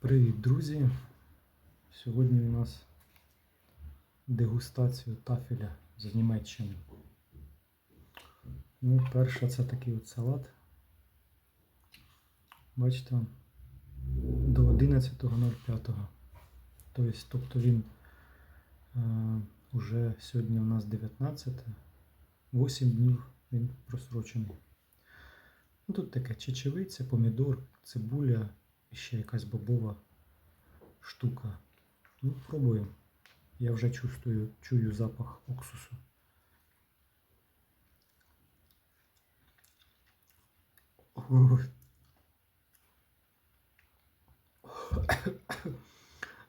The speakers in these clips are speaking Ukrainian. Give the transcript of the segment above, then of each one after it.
Привіт, друзі! Сьогодні у нас дегустація тафеля з Німеччини. Ну, перша це такий от салат. Бачите, до 11.05. Тобто, тобто він е, уже сьогодні у нас 19, 8 днів він просрочений. Ну, тут таке чечевиця, помідор, цибуля ще якась бобова штука. Ну, пробуємо. Я вже чувствую, чую запах уксусу.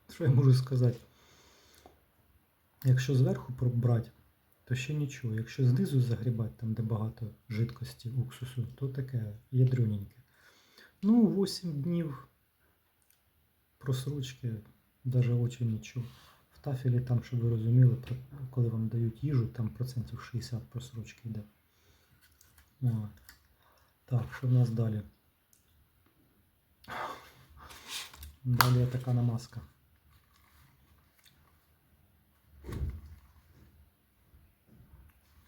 Що я можу сказати? Якщо зверху пробрати, то ще нічого. Якщо знизу загрібати, там де багато жидкості уксусу, то таке ядрюненьке. Ну, 8 днів просрочки, навіть очі нічого. В тафелі там, щоб ви розуміли, коли вам дають їжу, там процентів 60 просрочки йде. О. Так, що в нас далі? Далі така намазка.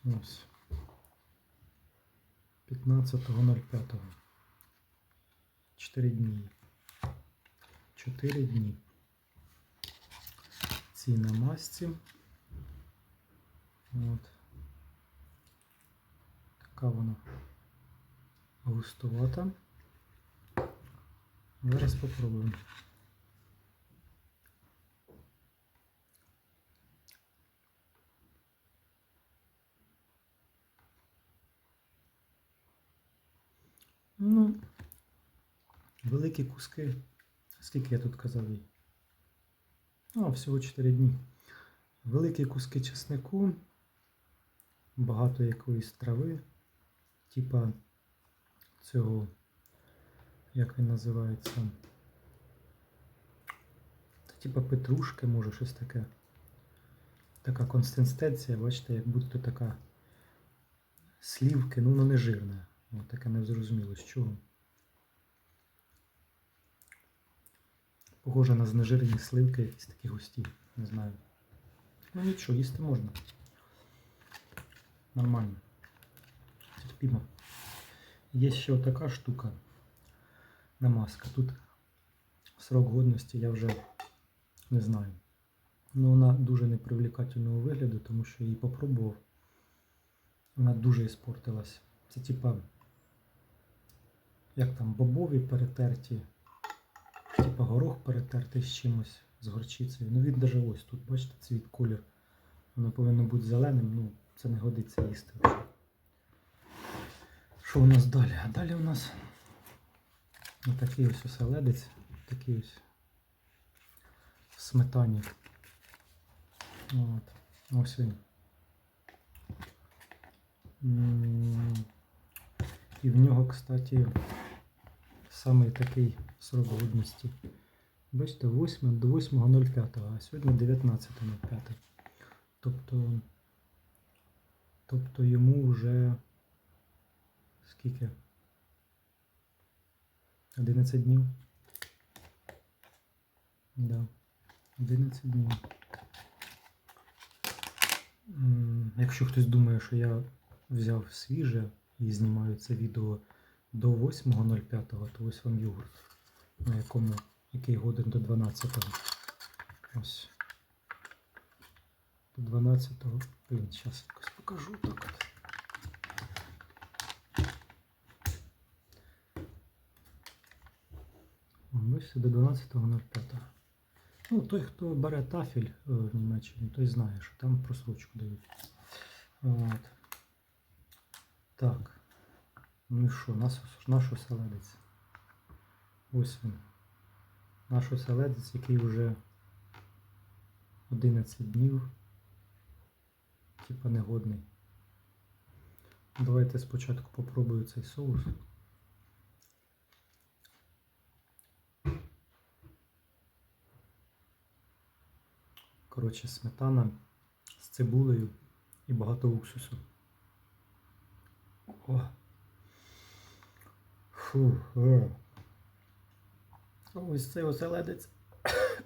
Ось. 15.05. 4 дні. 4 дні. Цій намазці. От. Така вона густувата. Зараз попробуємо. Ну, великі куски. Скільки я тут казав їй? А, всього 4 дні. Великі куски чеснику, багато якоїсь трави, типа цього, як він називається? Типа петрушки, може щось таке. Така консистенція, бачите, як будто така слівки, ну воно не жирне. О, таке незрозуміло з чого. Похоже на знежирені сливки, якісь такі густі, не знаю. Ну нічого, їсти можна. Нормально. Терпімо. Є ще така штука. Намазка. Тут срок годності я вже не знаю. Ну вона дуже непривлекательного вигляду, тому що її попробував. Вона дуже іспортилась. Це типа, як там, бобові перетерті, типа горох перетертий з чимось, з горчицею. Ну він даже ось тут, бачите, цвіт колір. Воно повинно бути зеленим, ну це не годиться їсти. Що у нас далі? А далі у нас отакий ось оселедець, такий ось сметані. От. Ось він. І в нього, кстати, самий такий срок годності. Бачите, 8 до 8.05, а сьогодні 19.05. Тобто, тобто йому вже скільки? 11 днів. Да. 11 днів. Якщо хтось думає, що я взяв свіже і знімаю це відео до 8.05, то ось вам йогурт, на якому який годин до 12. Ось. До 12. Блін, зараз якось покажу так от. Ось до 12.05. Ну, той, хто бере тафель е, в Німеччині, той знає, що там просрочку дають. От. Так. Ну і що, наш, оселедець. Ось він. Наш оселедець, який вже 11 днів. Типа негодний. Давайте спочатку попробую цей соус. Коротше, сметана з цибулею і багато уксусу. О. Фу. е. Ось цей оселедець.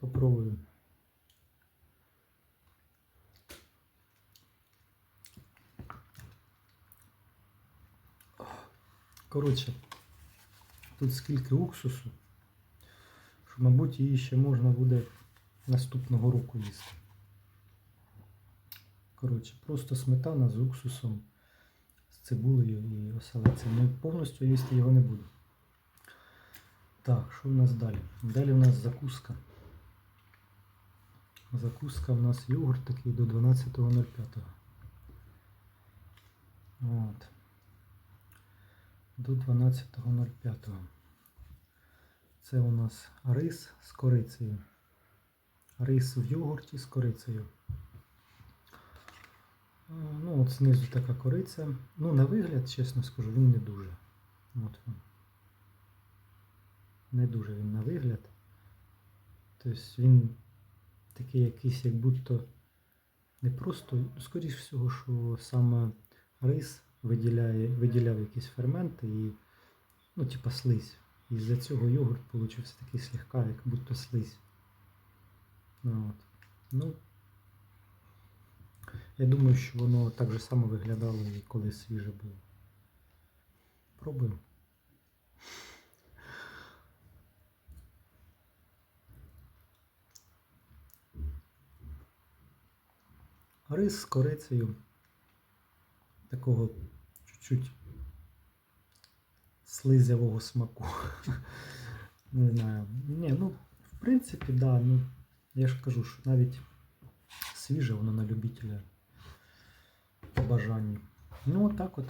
Попробую. Коротше, тут скільки уксусу, що, мабуть, її ще можна буде наступного року їсти. Коротше, просто сметана з уксусом, цибулею і оселедцем. Ну, повністю їсти його не буду. Так, що в нас далі? Далі в нас закуска. Закуска в нас йогурт такий до 12.05. От. До 12.05. Це у нас рис з корицею. Рис в йогурті з корицею. От знизу така кориця. Ну, на вигляд, чесно скажу, він не дуже. От. Не дуже він на вигляд. Тобто він такий якийсь, як будто не просто, скоріш всього, що саме рис виділяє, виділяв якісь ферменти і, ну, типа слизь. І з-за цього йогурт получився такий слегка, як будто слизь. Ну, от. ну, я думаю, що воно так же само виглядало і коли свіже було. Пробуємо. Рис з корицею. Такого чуть-чуть слизявого смаку. Не знаю. Ні, ну, в принципі, да, ну, я ж кажу, що навіть свіже воно на любителя по бажанню. Ну, отак от.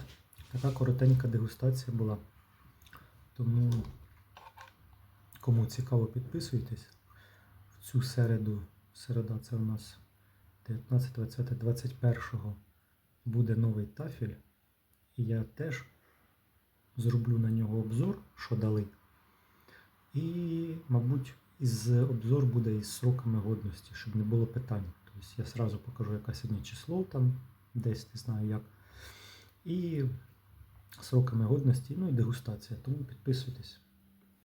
Така коротенька дегустація була. Тому, кому цікаво, підписуйтесь. В цю середу, середа це у нас 19, 20, 21 буде новий тафель. І я теж зроблю на нього обзор, що дали. І, мабуть, із обзор буде із сроками годності, щоб не було питань. Тобто я сразу покажу, яке сьогодні число там, десь не знаю як. І сроками годності, ну і дегустація. Тому підписуйтесь.